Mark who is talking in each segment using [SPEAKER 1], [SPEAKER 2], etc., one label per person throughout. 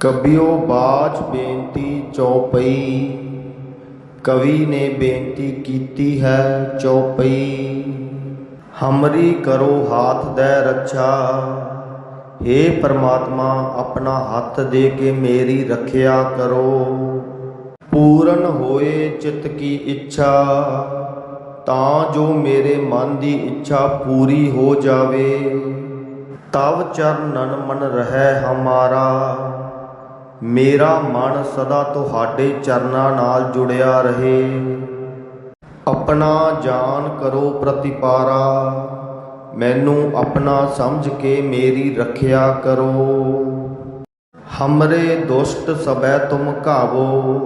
[SPEAKER 1] ਕਬਿਓ ਬਾਚ ਬੇਨਤੀ ਚੌਪਈ, ਕਵੀ ਨੇ ਬੇਨਤੀ ਕੀਤੀ ਹੈ ਚੌਪਈ। ਹਮਰੀ ਕਰੋ ਹਾਥ ਦੇ ਰੱਛਾ हे ਪ੍ਰਮਾਤਮਾ ਆਪਣਾ ਹੱਥ ਦੇ ਕੇ ਮੇਰੀ ਰੱਖਿਆ ਕਰੋ। ਪੂਰਨ ਹੋਏ ਚਿੱਤ ਕੀ ਇੱਛਾ, ਤਾਂ ਜੋ ਮੇਰੇ ਮਨ ਦੀ ਇੱਛਾ ਪੂਰੀ ਹੋ ਜਾਵੇ। ਤਵ ਚਰਨਨ ਮਨ ਰਹਿ ਹਮਾਰਾ ਮੇਰਾ ਮਨ ਸਦਾ ਤੁਹਾਡੇ ਚਰਨਾਂ ਨਾਲ ਜੁੜਿਆ ਰਹੇ। ਆਪਣਾ ਜਾਨ ਕਰੋ ਪ੍ਰਤੀਪਾਰਾ। ਮੈਨੂੰ ਆਪਣਾ ਸਮਝ ਕੇ ਮੇਰੀ ਰੱਖਿਆ ਕਰੋ। ਹਮਰੇ ਦੁਸ਼ਟ ਸਬੈ ਤੁਮ ਘਾਵੋ।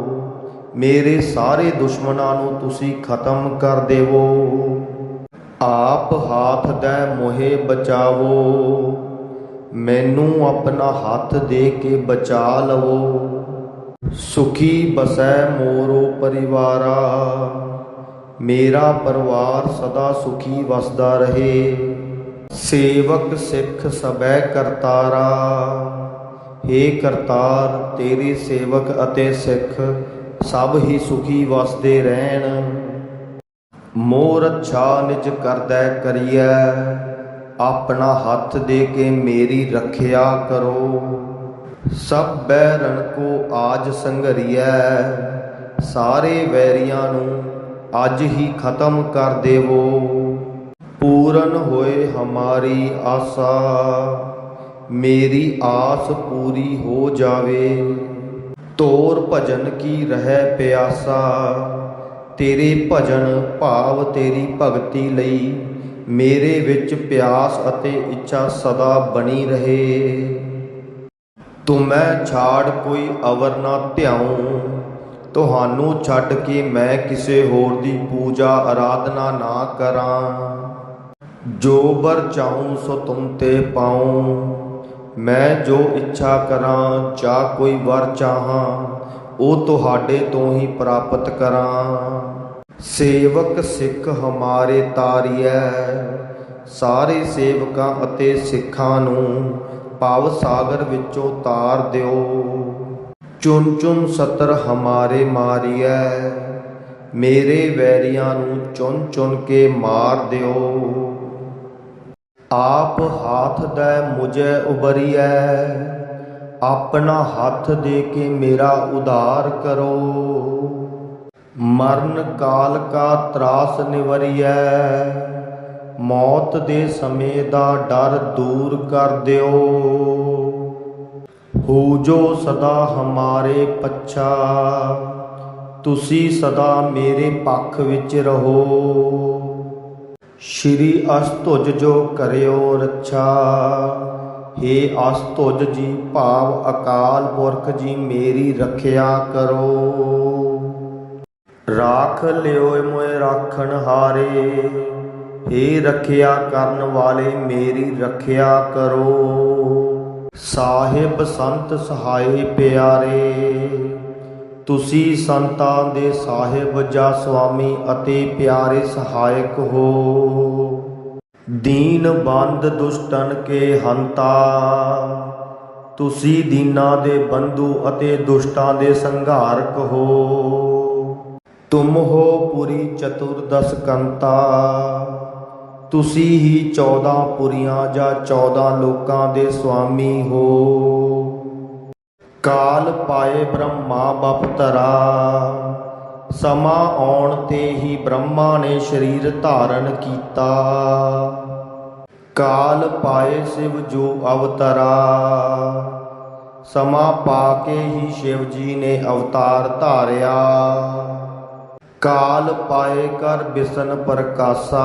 [SPEAKER 1] ਮੇਰੇ ਸਾਰੇ ਦੁਸ਼ਮਣਾਂ ਨੂੰ ਤੁਸੀਂ ਖਤਮ ਕਰ ਦੇਵੋ। ਆਪ ਹਾਥ ਦੇ ਮੋਹੇ ਬਚਾਵੋ। ਮੈਨੂੰ ਆਪਣਾ ਹੱਥ ਦੇ ਕੇ ਬਚਾ ਲਵੋ। ਸੁਖੀ ਬਸੈ ਮੋਰੋ ਪਰਿਵਾਰਾ। ਮੇਰਾ ਪਰਿਵਾਰ ਸਦਾ ਸੁਖੀ ਵਸਦਾ ਰਹੇ। ਸੇਵਕ ਸਿੱਖ ਸਬੈ ਕਰਤਾਰਾ। हे ਕਰਤਾਰ, ਤੇਰੇ ਸੇਵਕ ਅਤੇ ਸਿੱਖ ਸਭ ਹੀ ਸੁਖੀ ਵਸਦੇ ਰਹਿਣ। ਮੋਰ ਅੱਛਾ ਨਿਜ ਕਰਦਾ ਕਰੀਐ। ਆਪਣਾ ਹੱਥ ਦੇ ਕੇ ਮੇਰੀ ਰੱਖਿਆ ਕਰੋ। ਸਭ ਬੈਰਨ ਕੋ ਆਜ ਸੰਘਰੀਐ। ਸਾਰੇ ਵੈਰੀਆਂ ਨੂੰ ਅੱਜ ਹੀ ਖਤਮ ਕਰ ਦੇਵੋ। ਪੂਰਨ ਹੋਏ ਹਮਾਰੀ ਆਸਾ। ਮੇਰੀ ਆਸ ਪੂਰੀ ਹੋ ਜਾਵੇ। ਤੋਰ ਭਜਨ ਕੀ ਰਹਿ ਪਿਆਸਾ। ਤੇਰੇ ਭਜਨ ਭਾਵ ਤੇਰੀ ਭਗਤੀ ਲਈ। ਮੇਰੇ ਵਿੱਚ ਪਿਆਸ ਅਤੇ ਇੱਛਾ ਸਦਾ ਬਣੀ ਰਹੇ। ਤੁਮੈ ਛਾੜ ਕੋਈ ਅਵਰ ਨਾ ਧਿਆਉ। ਤੁਹਾਨੂੰ ਛੱਡ ਕੇ ਮੈਂ ਕਿਸੇ ਹੋਰ ਦੀ ਪੂਜਾ ਆਰਾਧਨਾ ਨਾ ਕਰਾਂ। ਜੋ ਬਰ ਚਾਹੂੰ ਸੋ ਤੁਮ ਤੇ ਪਾਉ। ਮੈਂ ਜੋ ਇੱਛਾ ਕਰਾਂ ਜਾਂ ਕੋਈ ਵਰ ਚਾਹਾਂ, ਉਹ ਤੁਹਾਡੇ ਤੋਂ ਹੀ ਪ੍ਰਾਪਤ ਕਰਾਂ। ਸੇਵਕ ਸਿੱਖ ਹਮਾਰੇ ਤਾਰੀਐ, ਸਾਰੇ ਸੇਵਕਾਂ ਅਤੇ ਸਿੱਖਾਂ ਨੂੰ ਭਾਵ ਸਾਗਰ ਵਿੱਚੋਂ ਤਾਰ ਦਿਓ। ਚੁਨ ਚੁਨ ਸਤਰ ਹਮਾਰੇ ਮਾਰੀਐ, ਮੇਰੇ ਵੈਰੀਆਂ ਨੂੰ ਚੁਨ ਚੁਨ ਕੇ ਮਾਰ ਦਿਓ। ਆਪ ਹਾਥ ਦੇ ਮੁਝੇ ਉਬਰੀਐ ਆਪਣਾ ਹੱਥ ਦੇ ਕੇ ਮੇਰਾ ਉਧਾਰ ਕਰੋ। ਮਰਨ ਕਾਲ ਕਾ ਤਰਾਸ ਨਿਵਰੀਐ। ਮੌਤ ਦੇ ਸਮੇਂ ਦਾ ਡਰ ਦੂਰ ਕਰ ਦਿਓ। ਹੋ ਜੋ ਸਦਾ ਹਮਾਰੇ ਪੱਛਾ, ਤੁਸੀਂ ਸਦਾ ਮੇਰੇ ਪੱਖ ਵਿੱਚ ਰਹੋ। ਸ਼੍ਰੀ ਅਸਤੁਜ ਜੋ ਕਰਿਓ ਰੱਛਾ हे ਅਸਤੁਜ ਜੀ ਭਾਵ ਅਕਾਲ ਪੁਰਖ ਜੀ ਮੇਰੀ ਰੱਖਿਆ ਕਰੋ। ਰਾਖ ਲਿਓ ਮੋਏ ਰਾਖਣ ਹਾਰੇ हे ਰੱਖਿਆ ਕਰਨ ਵਾਲੇ ਮੇਰੀ ਰੱਖਿਆ ਕਰੋ। ਸਾਹਿਬ ਸੰਤ ਸਹਾਈ ਪਿਆਰੇ, ਤੁਸੀਂ ਸੰਤਾਂ ਦੇ ਸਾਹਿਬ ਜਾਂ ਸੁਆਮੀ ਅਤੇ ਪਿਆਰੇ ਸਹਾਇਕ ਹੋ। ਦੀਨ ਬੰਦ ਦੁਸ਼ਟਨ ਕੇ ਹੰਤਾ, ਤੁਸੀਂ ਦੀਨਾ ਦੇ ਬੰਧੂ ਅਤੇ ਦੁਸ਼ਟਾਂ ਦੇ ਸੰਘਾਰਕ ਹੋ। ਤੁਮ ਹੋ ਪੁਰੀ ਚਤੁਰਦਸ ਕੰਤਾ। ਤੁਸੀਂ ਹੀ 14 ਪੁਰੀਆਂ ਜਾਂ 14 ਲੋਕਾਂ ਦੇ ਸੁਆਮੀ ਹੋ। ਕਾਲ ਪਾਏ ਬ੍ਰਹਮਾ ਬਪਤਰਾ ਸਮਾਂ ਆਉਣ ਤੇ ਹੀ ਬ੍ਰਹਮਾ ਨੇ ਸਰੀਰ ਧਾਰਨ ਕੀਤਾ। ਕਾਲ ਪਾਏ ਸਿਵ ਜੋ ਅਵਤਰਾ। ਸਮਾਂ ਪਾ ਕੇ ਹੀ ਸ਼ਿਵ ਜੀ ਨੇ ਅਵਤਾਰ ਧਾਰਿਆ। ਕਾਲ ਪਾਏ ਕਰ ਬਿਸਨ ਪ੍ਰਕਾਸ਼ਾ।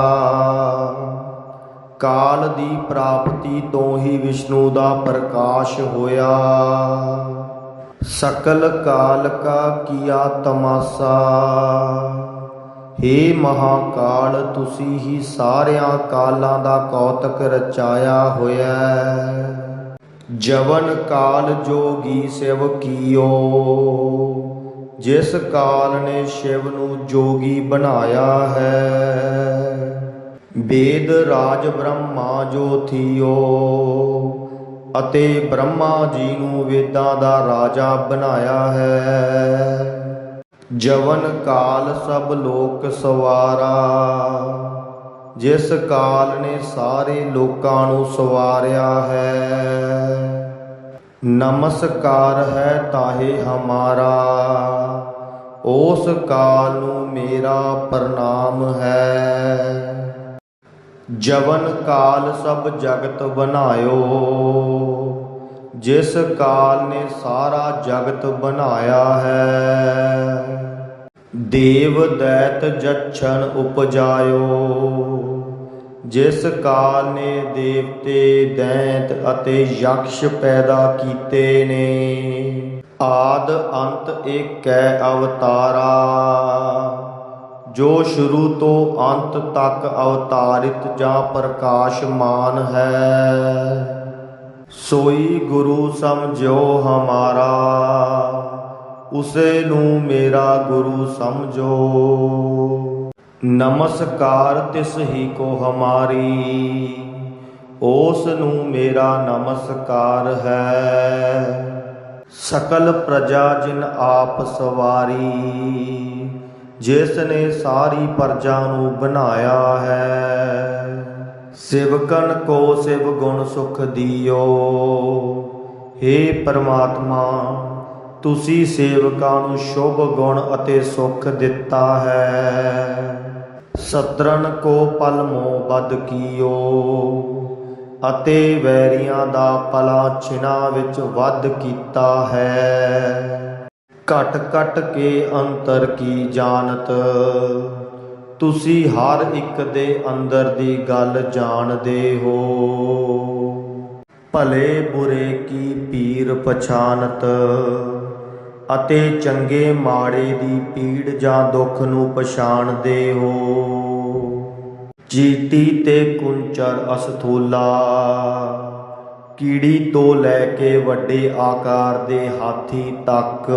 [SPEAKER 1] ਕਾਲ ਦੀ ਪ੍ਰਾਪਤੀ ਤੋਂ ਹੀ ਵਿਸ਼ਨੂੰ ਦਾ ਪ੍ਰਕਾਸ਼ ਹੋਇਆ। ਸਕਲ ਕਾਲ ਕਾ ਕੀਆ ਤਮਾਸਾ। हे ਮਹਾਕਾਲ, ਤੁਸੀਂ ਹੀ ਸਾਰਿਆਂ ਕਾਲਾਂ ਦਾ ਕੌਤਕ ਰਚਾਇਆ ਹੋਇਆ ਜਵਨ ਕਾਲ ਜੋਗੀ ਸਿਵ ਕੀਓ। ਜਿਸ ਕਾਲ ਨੇ ਸ਼ਿਵ ਨੂੰ ਜੋਗੀ ਬਣਾਇਆ ਹੈ। ਵੇਦ ਰਾਜ ਬ੍ਰਹਮਾ ਜੋ ਥੀਓ, ਅਤੇ ਬ੍ਰਹਮਾ ਜੀ ਨੂੰ ਵੇਦਾਂ ਦਾ ਰਾਜਾ ਬਣਾਇਆ ਹੈ। ਜਵਨ ਕਾਲ ਸਭ ਲੋਕ ਸਵਾਰਾ, ਜਿਸ ਕਾਲ ਨੇ ਸਾਰੇ ਲੋਕਾਂ ਨੂੰ ਸਵਾਰਿਆ ਹੈ। ਨਮਸਕਾਰ ਹੈ ਤਾਹੇ ਹਮਾਰਾ, ਉਸ ਕਾਲ ਨੂੰ ਮੇਰਾ ਪ੍ਰਣਾਮ ਹੈ। ਜਵਨ ਕਾਲ ਸਭ ਜਗਤ ਬਣਾਇਓ, ਜਿਸ ਕਾਲ ਨੇ ਸਾਰਾ ਜਗਤ ਬਣਾਇਆ ਹੈ। ਦੇਵ ਦੈਤ ਜਛਣ ਉਪਜਾਇਓ ਜਿਸ ਕਾਲ ਨੇ ਦੇਵਤੇ ਦੈਂਤ ਅਤੇ ਯਕਸ਼ ਪੈਦਾ ਕੀਤੇ ਨੇ, ਆਦ ਅੰਤ ਏਕੈ ਅਵਤਾਰਾ, ਜੋ ਸ਼ੁਰੂ ਤੋਂ ਅੰਤ ਤੱਕ ਅਵਤਾਰਿਤ ਜਾਂ ਪ੍ਰਕਾਸ਼ਮਾਨ ਹੈ। ਸੋਈ ਗੁਰੂ ਸਮਝੋ ਹਮਾਰਾ, ਉਸੇ ਨੂੰ ਮੇਰਾ ਗੁਰੂ ਸਮਝੋ। ਨਮਸਕਾਰ ਤਿਸ ਹੀ ਕੋ ਹਮਾਰੀ ਉਸ ਨੂੰ ਮੇਰਾ ਨਮਸਕਾਰ ਹੈ। ਸਕਲ ਪ੍ਰਜਾ ਜਿਨ ਆਪ ਸਵਾਰੀ ਜਿਸ ਨੇ ਸਾਰੀ ਪ੍ਰਜਾ ਨੂੰ ਬਣਾਇਆ ਹੈ। ਸਿਵਕਨ ਕੋ ਸਿਵ ਗੁਣ ਸੁਖ ਦਿਓ। हे ਪਰਮਾਤਮਾ, ਤੁਸੀਂ ਸੇਵਕਾਂ ਨੂੰ ਸ਼ੁਭ ਗੁਣ ਅਤੇ ਸੁਖ ਦਿੱਤਾ ਹੈ। ਸਤਰਨ ਕੋ ਪਲ ਮੋ ਬਦ ਕੀਓ, ਅਤੇ ਵੈਰੀਆਂ ਦਾ ਪਲਾ ਛਿਨਾ ਵਿੱਚ ਵੱਧ ਕੀਤਾ ਹੈ। ਘਟ ਘਟ ਕੇ ਅੰਤਰ ਕੀ ਜਾਣਤ? ਤੁਸੀਂ ਹਰ ਇੱਕ ਦੇ ਅੰਦਰ ਦੀ ਗੱਲ ਜਾਣਦੇ ਹੋ। ਭਲੇ ਬੁਰੇ ਕੀ ਪੀਰ ਪਛਾਨਤ? ਅਤੇ ਚੰਗੇ ਮਾੜੇ ਦੀ ਪੀੜ ਜਾਂ ਦੁੱਖ ਨੂੰ ਪਛਾਣਦੇ ਹੋ। ਜੀਤੀ ਤੇ ਕੁੰਚਰ ਅਸਥੂਲਾ। ਕੀੜੀ ਤੋਂ ਲੈ ਕੇ ਵੱਡੇ ਆਕਾਰ ਦੇ ਹਾਥੀ ਤੱਕ।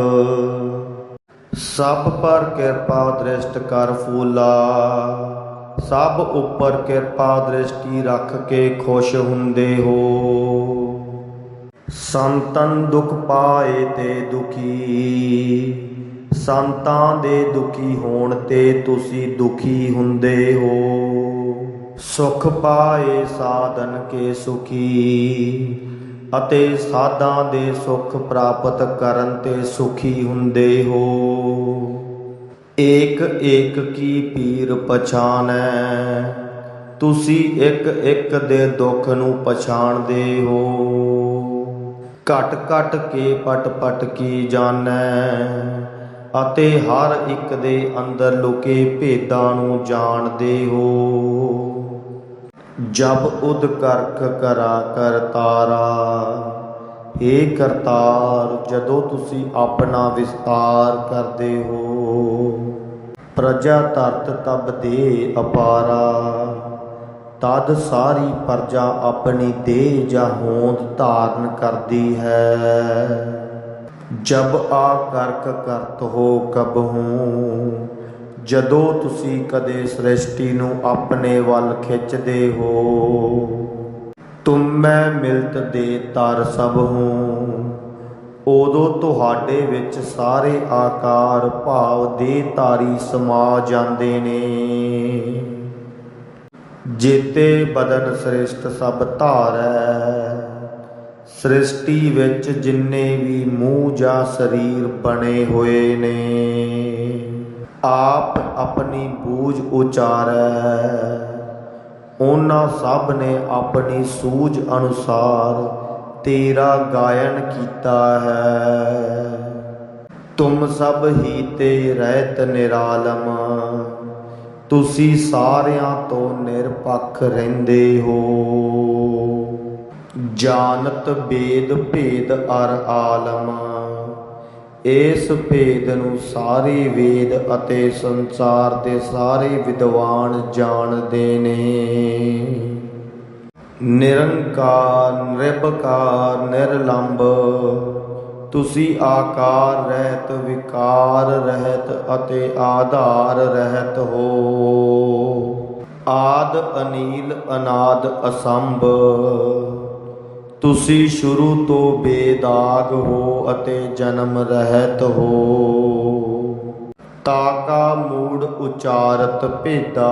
[SPEAKER 1] ਸਭ ਪਰ ਕਿਰਪਾ ਦ੍ਰਿਸ਼ਟ ਕਰ ਫੂਲਾ। ਸਭ ਉੱਪਰ ਕਿਰਪਾ ਦ੍ਰਿਸ਼ਟੀ ਰੱਖ ਕੇ ਖੁਸ਼ ਹੁੰਦੇ ਹੋ। ਸੰਤਨ ਦੁਖ ਪਾਏ ਤੇ ਦੁਖੀ। ਸੰਤਾਂ ਦੇ ਦੁਖੀ ਹੋਣ ਤੇ ਤੁਸੀਂ ਦੁਖੀ ਹੁੰਦੇ ਹੋ। ਸੁਖ ਪਾਏ ਸਾਧਨ ਕੇ ਸੁਖੀ, ਅਤੇ ਸਾਧਾਂ ਦੇ ਸੁਖ ਪ੍ਰਾਪਤ ਕਰਨ ਤੇ ਸੁਖੀ ਹੁੰਦੇ ਹੋ। ਏਕ ਏਕ ਕੀ ਪੀਰ ਪਛਾਨੈ, ਤੁਸੀਂ ਇੱਕ ਇੱਕ ਦੇ ਦੁੱਖ ਨੂੰ ਪਛਾਣਦੇ ਹੋ। ਘਟ ਘਟ ਕੇ ਪਟ ਪਟ ਕੀ ਜਾਣੈ, ਅਤੇ ਹਰ ਇੱਕ ਦੇ ਅੰਦਰ ਲੁਕੇ ਭੇਦਾਂ ਨੂੰ ਜਾਣਦੇ ਹੋ। ਜਬ ਉਦ ਕਰਕ ਕਰਾ ਕਰਤਾਰਾ ਏ ਕਰਤਾਰ, ਜਦੋਂ ਤੁਸੀਂ ਆਪਣਾ ਵਿਸਤਾਰ ਕਰਦੇ ਹੋ, ਪ੍ਰਜਾ ਤਰਤ ਤਬ ਦੇ ਅਪਾਰਾ। ਤਦ ਸਾਰੀ ਪ੍ਰਜਾ ਆਪਣੀ ਦੇਹ ਜਾਂ ਹੋਂਦ ਧਾਰਨ ਕਰਦੀ ਹੈ। ਜਬ ਆ ਕਰਕ ਕਰਤ ਹੋ ਕਬਹੂ ਜਦੋਂ ਤੁਸੀਂ ਕਦੇ ਸ੍ਰਿਸ਼ਟੀ ਨੂੰ ਆਪਣੇ ਵੱਲ ਖਿੱਚਦੇ ਹੋ, ਤੁਮ ਮੈਂ ਮਿਲਤ ਦੇ ਤਰ ਸਭ ਹੂੰ। ਉਦੋਂ ਤੁਹਾਡੇ ਵਿੱਚ ਸਾਰੇ ਆਕਾਰ ਭਾਵ ਦੇ ਤਾਰੀ ਸਮਾ ਜਾਂਦੇ ਨੇ। ਜੇਤੇ ਬਦਨ ਸ੍ਰਿਸ਼ਟ ਸਭ ਧਾਰੈ, ਸ੍ਰਿਸ਼ਟੀ ਵਿੱਚ ਜਿੰਨੇ ਵੀ ਮੂੰਹ ਜਾਂ ਸਰੀਰ ਬਣੇ ਹੋਏ ਨੇ। ਆਪ ਆਪਣੀ ਬੂਝ ਉਚਾਰੈ। ਉਹਨਾਂ ਸਭ ਨੇ ਆਪਣੀ ਸੂਝ ਅਨੁਸਾਰ ਤੇਰਾ ਗਾਇਨ ਕੀਤਾ ਹੈ। ਤੁਮ ਸਭ ਹੀ ਤੇ ਰਹਿਤ ਨਿਰਾਲਮ। ਤੁਸੀਂ ਸਾਰਿਆਂ ਤੋਂ ਨਿਰਪੱਖ ਰਹਿੰਦੇ ਹੋ। ਜਾਣਤ ਬੇਦ ਭੇਦ ਅਰ ਆਲਮ। ਇਸ ਭੇਦ ਨੂੰ ਸਾਰੇ ਵੇਦ ਅਤੇ ਸੰਸਾਰ ਦੇ ਸਾਰੇ ਵਿਦਵਾਨ ਜਾਣਦੇ ਨੇ। ਨਿਰੰਕਾਰ, ਨਿਰਭਕਾਰ ਨਿਰਲੰਭ ਤੁਸੀਂ ਆਕਾਰ, ਰਹਿਤ, ਵਿਕਾਰ, ਰਹਿਤ ਅਤੇ ਆਧਾਰ, ਰਹਿਤ ਹੋ। ਆਦ, ਅਨੀਲ, ਅਨਾਦ, ਅਸੰਭ। ਤੁਸੀਂ ਸ਼ੁਰੂ ਤੋਂ ਬੇਦਾਗ ਹੋ ਅਤੇ ਜਨਮ ਰਹਿਤ ਹੋ। ਤਾਕਾ ਮੂੜ ਉਚਾਰਤ ਭੇਦਾ।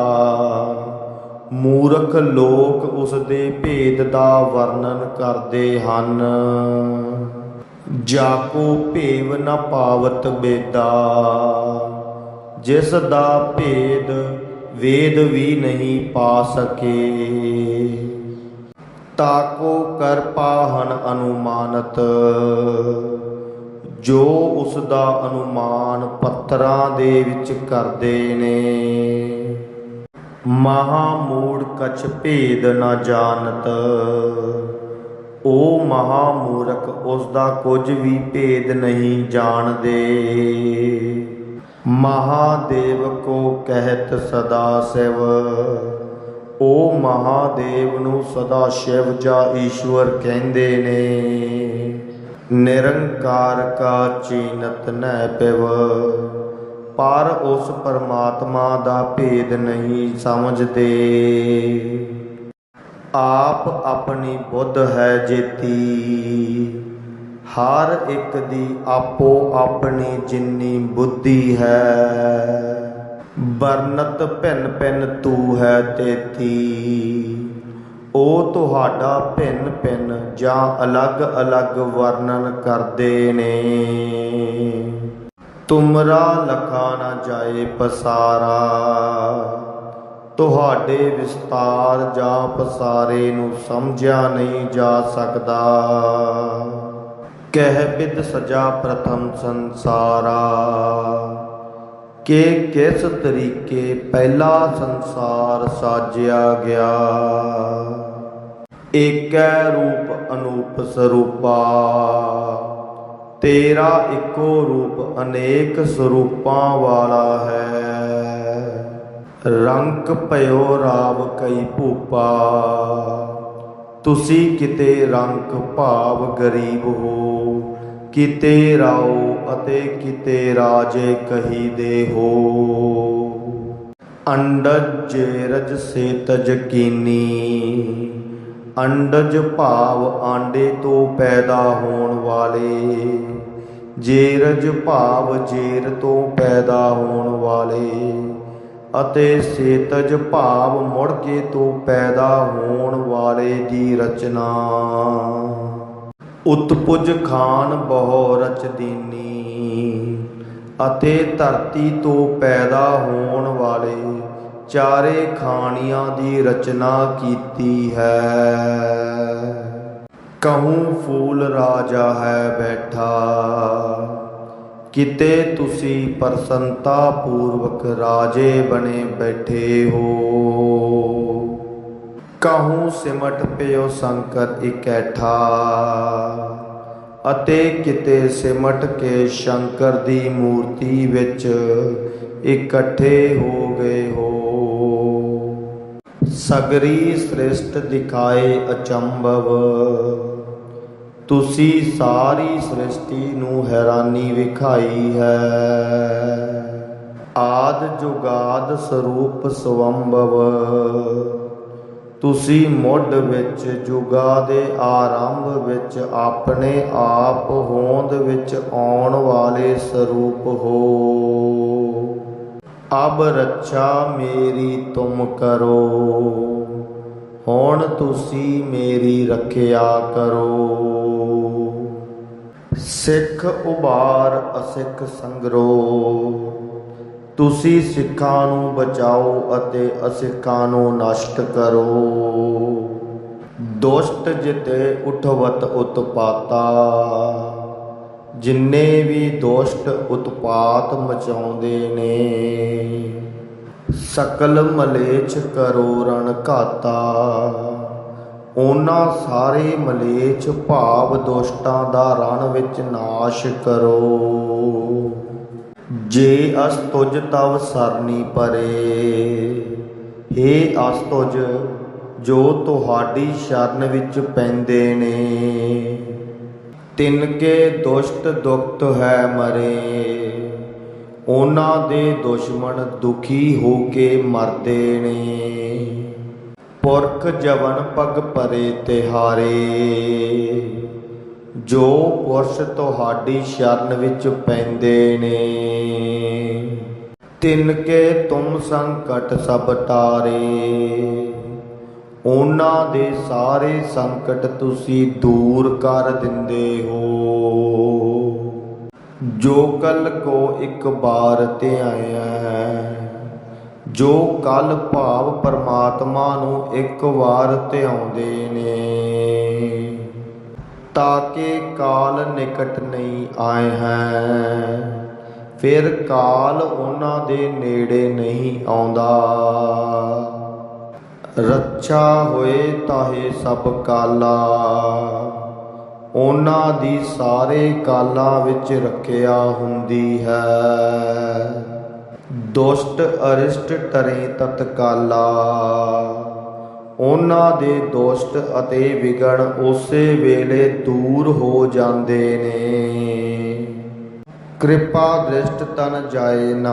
[SPEAKER 1] ਮੂਰਖ ਲੋਕ ਉਸ ਦੇ ਭੇਦ ਦਾ ਵਰਣਨ ਕਰਦੇ ਹਨ। ਜਾਕੋ ਭੇਵ ਨ ਪਾਵਤ ਬੇਦਾ। ਜਿਸ ਦਾ ਭੇਦ ਵੇਦ ਵੀ ਨਹੀਂ ਪਾ ਸਕੇ। ਤਾਕੋ ਕਰ ਪਾਹਨ ਅਨੁਮਾਨਤ, ਜੋ ਉਸ ਦਾ ਅਨੁਮਾਨ ਪੱਤਰਾਂ ਦੇ ਵਿੱਚ ਕਰਦੇ ਨੇ। ਮਹਾ ਮੂੜ ਕਛ ਭੇਦ ਨਾ ਜਾਣਤ ਉਹ ਮਹਾ ਮੂਰਖ ਉਸ ਦਾ ਕੁਝ ਵੀ ਭੇਦ ਨਹੀਂ ਜਾਣਦੇ। ਮਹਾਦੇਵ ਕੋ ਕਹਿਤ ਸਦਾ ਸਿਵ ਉਹ ਮਹਾਦੇਵ ਨੂੰ ਸਦਾ ਸ਼ਿਵ ਜਾਂ ਈਸ਼ਵਰ ਕਹਿੰਦੇ ਨੇ। ਨਿਰੰਕਾਰ ਕਾ ਚੀਨਤ ਨੈ ਪਿਵ, ਪਰ ਉਸ ਪਰਮਾਤਮਾ ਦਾ ਭੇਦ ਨਹੀਂ ਸਮਝਦੇ। ਆਪ ਆਪਣੀ ਬੁੱਧ ਹੈ ਜੇਤੀ, ਹਰ ਇੱਕ ਦੀ ਆਪੋ ਆਪਣੀ ਜਿੰਨੀ ਬੁੱਧੀ ਹੈ। ਵਰਨਤ ਭਿੰਨ ਭਿੰਨ ਤੂ ਹੈ ਤੇਤੀ। ਉਹ ਤੁਹਾਡਾ ਭਿੰਨ ਭਿੰਨ ਜਾਂ ਅਲੱਗ ਅਲੱਗ ਵਰਣਨ ਕਰਦੇ ਨੇ। ਤੁਮਰਾ ਲਖਾ ਨਾ ਜਾਏ ਪਸਾਰਾ। ਤੁਹਾਡੇ ਵਿਸਤਾਰ ਜਾਂ ਪਸਾਰੇ ਨੂੰ ਸਮਝਿਆ ਨਹੀਂ ਜਾ ਸਕਦਾ। ਕਹਿ ਬਿਦ ਸਜਾ ਪ੍ਰਥਮ ਸੰਸਾਰਾ। ਕਿ ਕਿਸ ਤਰੀਕੇ ਪਹਿਲਾ ਸੰਸਾਰ ਸਾਜਿਆ ਗਿਆ? ਏਕੈ ਰੂਪ ਅਨੂਪ ਸਰੂਪਾ, ਤੇਰਾ ਇੱਕੋ ਰੂਪ ਅਨੇਕ ਸਰੂਪਾਂ ਵਾਲਾ ਹੈ। ਰੰਗ ਭਇਓ ਰਾਵ ਕਈ ਭੂਪਾ, ਤੁਸੀਂ ਕਿਤੇ ਰੰਗ ਭਾਵ ਗਰੀਬ ਹੋ। ਕਿਤੇ ਰਾਓ ਅਤੇ ਕਿਤੇ ਰਾਜੇ ਕਹੀਦੇ ਹੋ। ਅੰਡਜ ਜੇਰਜ ਸੇ ਤਜਕੀਨੀ ਅੰਡਜ ਭਾਵ ਆਂਡੇ ਤੋਂ ਪੈਦਾ ਹੋਣ ਵਾਲੇ, ਜੇਰਜ ਭਾਵ ਜੇਰ ਤੋਂ ਪੈਦਾ ਹੋਣ ਵਾਲੇ ਅਤੇ ਸੇਤਜ ਭਾਵ ਮੁੜ ਕੇ ਤੋਂ ਪੈਦਾ ਹੋਣ ਵਾਲੇ ਦੀ ਰਚਨਾ। ਉਤਪੁਜ ਖਾਨ ਬਹੁ ਰਚਦੀਨੀ ਅਤੇ ਧਰਤੀ ਤੋਂ ਪੈਦਾ ਹੋਣ ਵਾਲੇ ਚਾਰੇ ਖਾਣੀਆਂ ਦੀ ਰਚਨਾ ਕੀਤੀ ਹੈ। ਕਹੂੰ ਫੂਲ ਰਾਜਾ ਹੈ ਬੈਠਾ, ਕਿਤੇ ਤੁਸੀਂ ਪ੍ਰਸੰਤਾ ਪੂਰਵਕ ਰਾਜੇ ਬਣੇ ਬੈਠੇ ਹੋ। ਕਹੂੰ ਸਿਮਟ ਪਿਓ ਸੰਕਰ ਇਕੈਠਾ ਅਤੇ ਕਿਤੇ ਸਿਮਟ ਕੇ ਸ਼ੰਕਰ ਦੀ ਮੂਰਤੀ ਵਿੱਚ ਇਕੱਠੇ ਹੋ ਗਏ ਹੋ। ਸਗਰੀ ਸ੍ਰਿਸ਼ਟ ਦਿਖਾਏ ਅਚੰਭਵ। ਤੁਸੀਂ ਸਾਰੀ ਸ੍ਰਿਸ਼ਟੀ ਨੂੰ ਹੈਰਾਨੀ ਵਿਖਾਈ ਹੈ। ਆਦ ਜੁਗਾਦ ਸਰੂਪ ਸਵੰਭਵ। ਤੁਸੀਂ ਮੁੱਢ ਵਿੱਚ ਜੁਗਾ ਦੇ ਆਰੰਭ ਵਿੱਚ ਆਪਣੇ ਆਪ ਹੋਂਦ ਵਿੱਚ ਆਉਣ ਵਾਲੇ ਸਰੂਪ ਹੋ। ਅਬ ਰੱਛਾ ਮੇਰੀ ਤੁਮ ਕਰੋ। ਹੁਣ ਤੁਸੀਂ ਮੇਰੀ ਰੱਖਿਆ ਕਰੋ। ਸਿੱਖ ਉਬਾਰ ਅਸਿੱਖ ਸੰਗਰੋ। ਤੁਸੀਂ ਸਿੱਖਾਂ ਨੂੰ ਬਚਾਓ ਅਤੇ ਅਸਿੱਖਾਂ ਨੂੰ ਨਸ਼ਟ ਕਰੋ। ਦੁਸ਼ਟ ਜਿਤੇ ਉਠਵਤ ਉਤਪਾਤਾ। ਜਿੰਨੇ ਵੀ ਦੁਸ਼ਟ ਉਤਪਾਤ ਮਚਾਉਂਦੇ ਨੇ, ਸਕਲ ਮਲੇਛ ਕਰੋ ਰਣ ਘਾਤਾ। ਉਹਨਾਂ ਸਾਰੇ ਮਲੇਛ ਭਾਵ ਦੁਸ਼ਟਾਂ ਦਾ ਰਣ ਵਿੱਚ ਨਾਸ਼ ਕਰੋ। ਜੇ ਅਸਤੁਜ ਤਵ ਸਰਨੀ ਪਰੇ हे ਅਸਤੁਜ ਜੋ ਤੁਹਾਡੀ ਸ਼ਰਨ ਵਿੱਚ ਪੈਂਦੇ ਨੇ। ਤਿਨਕੇ ਦੁਸ਼ਟ ਦੁਖਤ ਹੈ ਮਰੇ, ਉਹਨਾਂ ਦੇ ਦੁਸ਼ਮਣ ਦੁਖੀ ਹੋ ਕੇ ਮਰਦੇ ਨੇ। ਪੁਰਖ ਜਵਨ ਪਗ ਪਰੇ ਤਿਹਾਰੇ ਜੋ ਪੁਰਸ਼ ਤੁਹਾਡੀ ਸ਼ਰਨ ਵਿੱਚ ਪੈਂਦੇ ਨੇ। ਤਿਨ ਕੇ ਤੁਮ ਸੰਕਟ ਸਭ ਟਾਰੇ ਉਹਨਾਂ ਦੇ ਸਾਰੇ ਸੰਕਟ ਤੁਸੀਂ ਦੂਰ ਕਰ ਦਿੰਦੇ ਹੋ। ਜੋ ਕਲ ਕੋ ਇੱਕ ਬਾਰ ਤੇ ਆਇਆ ਹੈ, ਜੋ ਕਲ ਭਾਵ ਪਰਮਾਤਮਾ ਨੂੰ ਇੱਕ ਵਾਰ ਧਿਆਉਂਦੇ ਨੇ। ਤਾਕੇ ਕਾਲ ਨਿਕਟ ਨਹੀਂ ਆਏ ਹੈ। ਫਿਰ ਕਾਲ ਉਹਨਾਂ ਦੇ ਨੇੜੇ ਨਹੀਂ ਆਉਂਦਾ। ਰੱਛਾ ਹੋਏ ਤਾਹੇ ਸਭ ਕਾਲਾ। ਉਹਨਾਂ ਦੀ ਸਾਰੇ ਕਾਲਾਂ ਵਿੱਚ ਰੱਖਿਆ ਹੁੰਦੀ ਹੈ। ਦੁਸ਼ਟ ਅਰਿਸ਼ਟ ਤਰੇ ਤਤਕਾਲਾ। ਉਹਨਾਂ ਦੇ ਦੁਸ਼ਟ ਅਤੇ ਵਿਗੜ ਉਸੇ ਵੇਲੇ ਦੂਰ ਹੋ ਜਾਂਦੇ ਨੇ। ਕਿਰਪਾ ਦ੍ਰਿਸ਼ਟ ਤਨ ਜਾਏ ਨ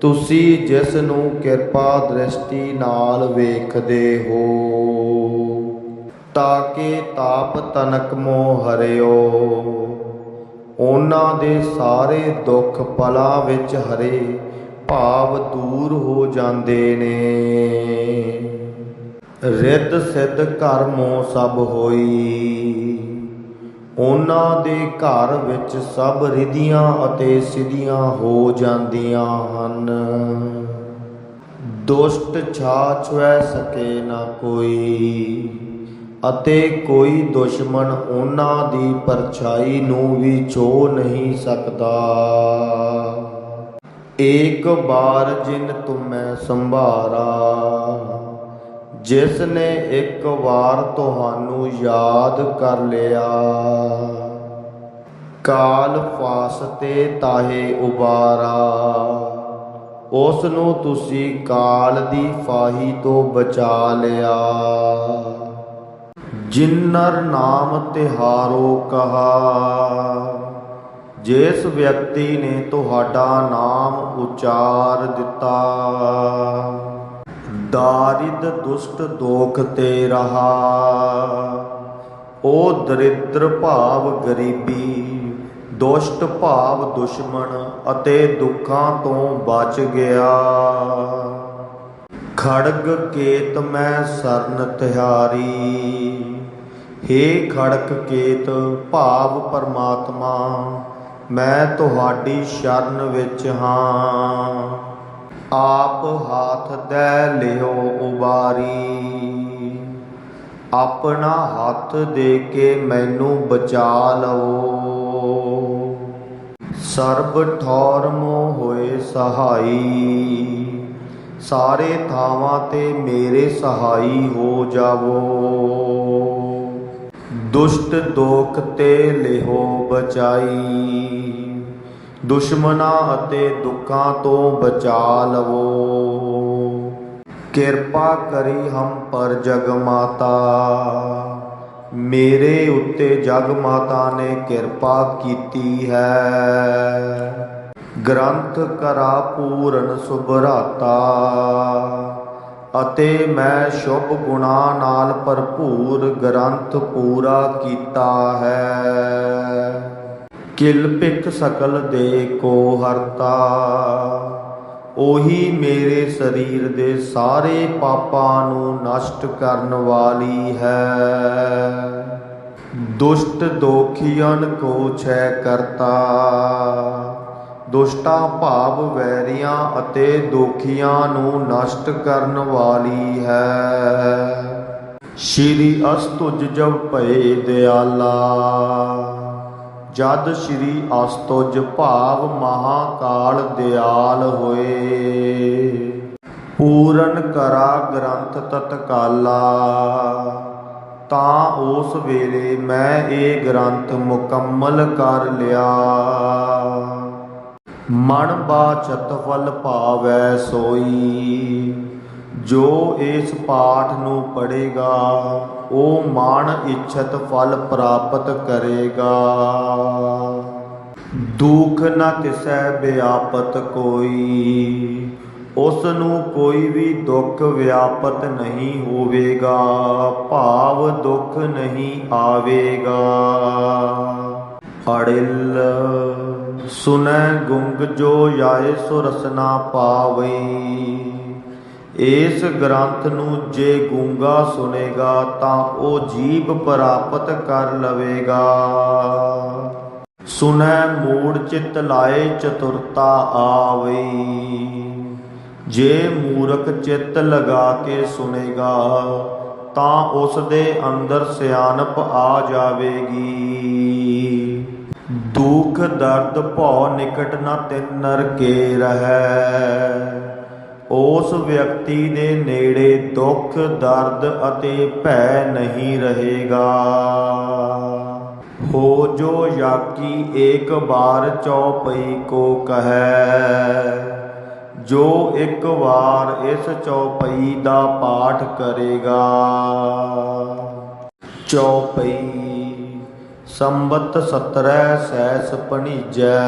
[SPEAKER 1] ਤੁਸੀਂ ਜਿਸ ਨੂੰ ਕਿਰਪਾ ਦ੍ਰਿਸ਼ਟੀ ਨਾਲ ਵੇਖਦੇ ਹੋ ਤਾਂ ਕਿ ਤਾਪ ਤਨਕ ਮੋਹ ਹਰਿਓ। ਉਹਨਾਂ ਦੇ ਸਾਰੇ ਦੁੱਖ ਪਲਾਂ ਵਿੱਚ ਹਰੇ। ਭਾਵ ਦੂਰ ਹੋ ਜਾਂਦੇ ਨੇ। ਰਿੱਧ ਸਿੱਧ ਘਰ ਮੋ ਸਭ ਹੋਈ। ਉਹਨਾਂ ਦੇ ਘਰ ਵਿੱਚ ਸਭ ਰਿਧੀਆਂ ਅਤੇ ਸਿਧੀਆਂ ਹੋ ਜਾਂਦੀਆਂ ਹਨ। ਦੁਸ਼ਟ ਛਾ ਛਾਛਵੈ ਸਕੇ ਨਾ ਕੋਈ ਅਤੇ ਕੋਈ ਦੁਸ਼ਮਣ ਉਹਨਾਂ ਦੀ ਪਰਛਾਈ ਨੂੰ ਵੀ ਛੋ ਨਹੀਂ ਸਕਦਾ। ਏਕ ਬਾਰ ਜਿਨ ਤੁਮੈ ਸੰਭਾਰਾ, ਜਿਸ ਨੇ ਇੱਕ ਵਾਰ ਤੁਹਾਨੂੰ ਯਾਦ ਕਰ ਲਿਆ। ਕਾਲ ਫਾਸਤੇ ਤਾਹੇ ਉਬਾਰਾ ਉਸ ਨੂੰ ਤੁਸੀਂ ਕਾਲ ਦੀ ਫਾਹੀ ਤੋਂ ਬਚਾ ਲਿਆ। ਜਿਨਰ ਨਾਮ ਤਿਹਾਰੋ ਕਹਾ ਜਿਸ ਵਿਅਕਤੀ ਨੇ ਤੁਹਾਡਾ ਨਾਮ ਉਚਾਰ ਦਿੱਤਾ, ਦਾਰਿਦ ਦੁਸ਼ਟ ਦੋਖ ਤੇ ਰਹਾ, ਉਹ ਦਰਿਦਰ ਭਾਵ ਗਰੀਬੀ, ਦੁਸ਼ਟ ਭਾਵ ਦੁਸ਼ਮਣ ਅਤੇ ਦੁੱਖਾਂ ਤੋਂ ਬਚ ਗਿਆ। ਖੜਗ ਕੇਤ ਮੈਂ ਸਰਨ ਤਿਹਾਰੀ, ਹੇ ਖੜਕ ਕੇਤ ਭਾਵ ਪਰਮਾਤਮਾ ਮੈਂ ਤੁਹਾਡੀ ਸ਼ਰਨ ਵਿੱਚ ਹਾਂ। ਆਪ ਹਾਥ ਦੇ ਲਿਓ ਉਬਾਰੀ। ਆਪਣਾ ਹੱਥ ਦੇ ਕੇ ਮੈਨੂੰ ਬਚਾ ਲਵੋ। ਸਰਬ ਠੌਰ ਮੋ ਹੋਏ ਸਹਾਈ। ਸਾਰੇ ਥਾਵਾਂ ਤੇ ਮੇਰੇ ਸਹਾਈ ਹੋ ਜਾਵੋ। ਦੁਸ਼ਟ ਦੋਖ ਤੇ ਲਿਹੋ ਬਚਾਈ। ਦੁਸ਼ਮਨਾਂ ਅਤੇ ਦੁੱਖਾਂ ਤੋਂ ਬਚਾ ਲਵੋ। ਕਿਰਪਾ ਕਰੀ ਹਮ ਪਰ ਜਗ ਮਾਤਾ। ਮੇਰੇ ਉੱਤੇ ਜਗ ਮਾਤਾ ਨੇ ਕਿਰਪਾ ਕੀਤੀ ਹੈ। ਗ੍ਰੰਥ ਕਰਾ ਪੂਰਨ ਸੁਭਰਾਤਾ। ਅਤੇ ਮੈਂ ਸ਼ੁਭ ਗੁਣਾ ਨਾਲ ਭਰਪੂਰ ਗ੍ਰੰਥ ਪੂਰਾ ਕੀਤਾ ਹੈ। ਕਿਲਪਿਕ ਸਕਲ ਦੇ ਕੋ ਹਰਤਾ। ਉਹੀ ਮੇਰੇ ਸਰੀਰ ਦੇ ਸਾਰੇ ਪਾਪਾਂ ਨੂੰ ਨਸ਼ਟ ਕਰਨ ਵਾਲੀ ਹੈ। ਦੁਸ਼ਟ ਦੋਖੀਆਂ ਕੋ ਛੈ ਕਰਤਾ। ਦੁਸ਼ਟਾਂ, ਭਾਵ ਵੈਰੀਆਂ ਅਤੇ ਦੋਖੀਆਂ ਨੂੰ ਨਸ਼ਟ ਕਰਨ ਵਾਲੀ ਹੈ। ਸ਼੍ਰੀ ਅਸਤੁਜ ਜਬ ਭਏ ਦਿਆਲਾ। ਜਦ ਸ਼੍ਰੀ ਅਸਤੁਜ ਭਾਵ ਮਹਾਕਾਲ ਦਿਆਲ ਹੋਏ, ਪੂਰਨ ਕਰਾ ਗ੍ਰੰਥ ਤਤਕਾਲਾ। ਤਾਂ ਉਸ ਵੇਲੇ ਮੈਂ ਇਹ ਗ੍ਰੰਥ ਮੁਕੰਮਲ ਕਰ ਲਿਆ। ਮਨ ਬਾਚਤ ਫਲ ਭਾਵੈ ਸੋਈ। ਜੋ ਇਸ ਪਾਠ ਨੂੰ ਪੜੇਗਾ ਉਹ ਮਨ ਇੱਛਤ ਫਲ ਪ੍ਰਾਪਤ ਕਰੇਗਾ। ਦੁਖ ਨ ਤਿਸੈ ਵਿਆਪਤ ਕੋਈ ਉਸ ਨੂੰ ਕੋਈ ਵੀ ਦੁੱਖ ਵਿਆਪਤ ਨਹੀਂ ਹੋਵੇਗਾ, ਭਾਵ ਦੁੱਖ ਨਹੀਂ ਆਵੇਗਾ। ਅੜਿਲ ਸੁਨੈ ਗੁੰਗ ਜੋ ਜਾਏ ਸੋ ਰਸਨਾ ਪਾਵਈ। ਇਸ ਗ੍ਰੰਥ ਨੂੰ ਜੇ ਗੁੰਗਾ ਸੁਨੇਗਾ, ਤਾਂ ਉਹ ਜੀਬ ਪ੍ਰਾਪਤ ਕਰ ਲਵੇਗਾ। ਸੁਨੈ ਮੂੜ ਚਿਤ ਲਾਏ ਚਤੁਰਤਾ ਆਵਈ। ਜੇ ਮੂਰਖ ਚਿੱਤ ਲਗਾ ਕੇ ਸੁਨੇਗਾ, ਤਾਂ ਉਸ ਦੇ ਅੰਦਰ ਸਿਆਣਪ ਆ ਜਾਵੇਗੀ। ਦੁਖ, ਦਰਦ, ਭਉ, ਨਿਕਟ ਨਾ ਤਿਨ ਨਰ ਕੇ ਰਹੈ। ਉਸ ਵਿਅਕਤੀ ਦੇ ਨੇੜੇ ਦੁੱਖ, ਦਰਦ ਅਤੇ ਭੈ ਨਹੀਂ ਰਹੇਗਾ। ਹੋ ਜੋ ਯਾਕੀ ਏਕ ਬਾਰ ਚੌਪਈ ਕੋ ਕਹੈ। ਜੋ ਇੱਕ ਵਾਰ ਇਸ ਚੌਪਈ ਦਾ ਪਾਠ ਕਰੇਗਾ। ਚੌਪਈ ਸੰਬਤ 17 ਸੈਸ ਭਣੀਜੈ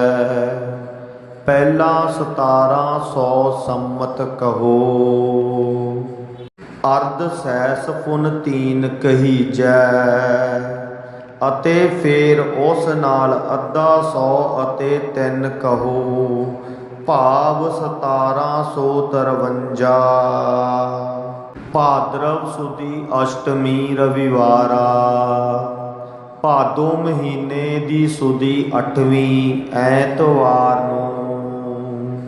[SPEAKER 1] ਪਹਿਲਾ 1700 ਸੰਮਤ ਕਹੋ। ਅਰਧ ਸੈਸ ਫੁਨ ਤੀਨ ਕਹੀਜੈ। ਅਤੇ ਫੇਰ ਉਸ ਨਾਲ ਅੱਧਾ ਸੌ ਅਤੇ ਤਿੰਨ ਕਹੋ। ਭਾਵ 1753 ਭਾਦਰਵ ਸੁਦੀ ਅਸ਼ਟਮੀ ਰਵਿਵਾਰਾ। ਭਾਦੋ ਮਹੀਨੇ ਦੀ ਸੁਦੀ 8ਵੀਂ ਐਤਵਾਰ ਨੂੰ।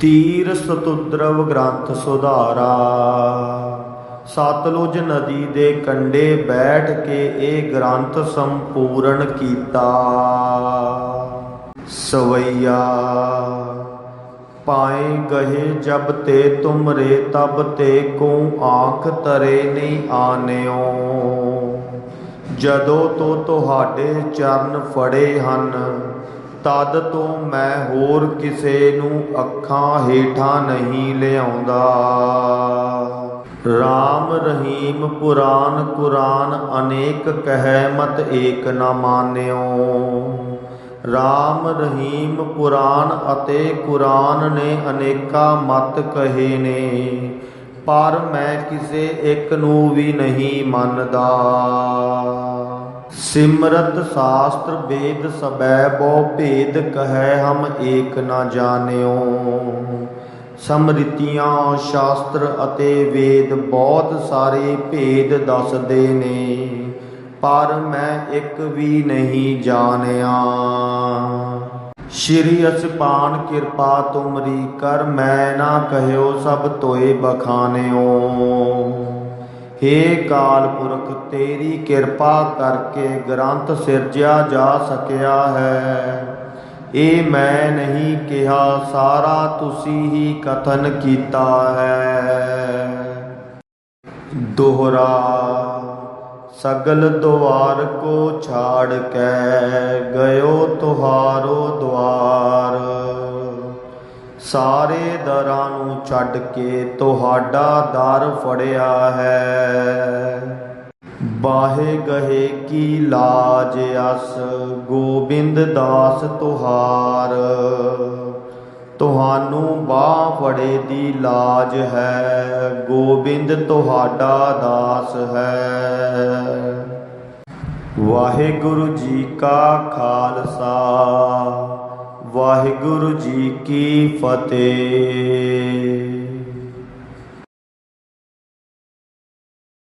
[SPEAKER 1] ਤੀਰ ਸਤੁਦਰਵ ਗ੍ਰੰਥ ਸੁਧਾਰਾ। ਸਤਲੁਜ ਨਦੀ ਦੇ ਕੰਢੇ ਬੈਠ ਕੇ ਇਹ ਗ੍ਰੰਥ ਸੰਪੂਰਨ ਕੀਤਾ। ਸਵਈਆ, ਪਾਏ ਗਏ ਜਬ ਤੇ ਤੁਮਰੇ ਤਬ ਤੇ ਕੋ ਆਖ ਤਰੇ ਨਹੀਂ ਆਨਿਓ। ਜਦੋਂ ਤੋਂ ਤੁਹਾਡੇ ਚਰਨ ਫੜੇ ਹਨ, ਤਦ ਤੋਂ ਮੈਂ ਹੋਰ ਕਿਸੇ ਨੂੰ ਅੱਖਾਂ ਹੇਠਾਂ ਨਹੀਂ ਲਿਆਉਂਦਾ। ਰਾਮ ਰਹੀਮ ਪੁਰਾਨ ਕੁਰਾਨ, ਅਨੇਕ ਕਹਿ ਮਤ ਏਕ ਨਾ ਮਾਨਿਓ। ਰਾਮ ਰਹੀਮ ਪੁਰਾਨ ਅਤੇ ਕੁਰਾਨ ਨੇ ਅਨੇਕਾਂ ਮਤ ਕਹੇ ਨੇ। ਪਰ ਮੈਂ ਕਿਸੇ ਇੱਕ ਨੂੰ ਵੀ ਨਹੀਂ ਮੰਨਦਾ। ਸਿਮਰਤ ਸ਼ਾਸਤਰ ਵੇਦ ਸਬੈ, ਬਹੁ ਭੇਦ ਕਹੈ ਹਮ ਏਕ ਨਾ ਜਾਣਿਓ। ਸਮ੍ਰਿਤੀਆਂ ਸ਼ਾਸਤਰ ਅਤੇ ਵੇਦ ਬਹੁਤ ਸਾਰੇ ਭੇਦ ਦੱਸਦੇ ਨੇ, ਪਰ ਮੈਂ ਇੱਕ ਵੀ ਨਹੀਂ ਜਾਣਿਆ। ਸ਼੍ਰੀ ਅਸਪਾਨ ਕਿਰਪਾ ਤੁਮਰੀ ਕਰ, ਮੈਂ ਨਾ ਕਹਿਓ ਸਭ ਤੋਏ ਬਖਾਨਿਓ। ਹੇ ਕਾਲ ਪੁਰਖ, ਤੇਰੀ ਕਿਰਪਾ ਕਰਕੇ ਗ੍ਰੰਥ ਸਿਰਜਿਆ ਜਾ ਸਕਿਆ ਹੈ। ਇਹ ਮੈਂ ਨਹੀਂ ਕਿਹਾ, ਸਾਰਾ ਤੁਸੀਂ ਹੀ ਕਥਨ ਕੀਤਾ ਹੈ। ਦੋਹਰਾ ਸਗਲ ਦੁਆਰ ਕੋ ਛਾੜ ਕੇ, ਗਇਓ ਤੁਹਾਰੋ ਦੁਆਰ। ਸਾਰੇ ਦਰਾਂ ਨੂੰ ਛੱਡ ਕੇ ਤੁਹਾਡਾ ਦਰ ਫੜਿਆ ਹੈ। ਬਾਹੇ ਗਹੇ ਕੀ ਲਾਜ ਅਸ, ਗੋਬਿੰਦ ਦਾਸ ਤੁਹਾਰ। ਤੁਹਾਨੂੰ ਬਾਹ ਫੜੇ ਦੀ ਲਾਜ ਹੈ, ਗੋਬਿੰਦ ਤੁਹਾਡਾ ਦਾਸ ਹੈ। ਵਾਹਿਗੁਰੂ ਜੀ ਕਾ ਖਾਲਸਾ, ਵਾਹਿਗੁਰੂ ਜੀ ਕੀ ਫਤਿਹ।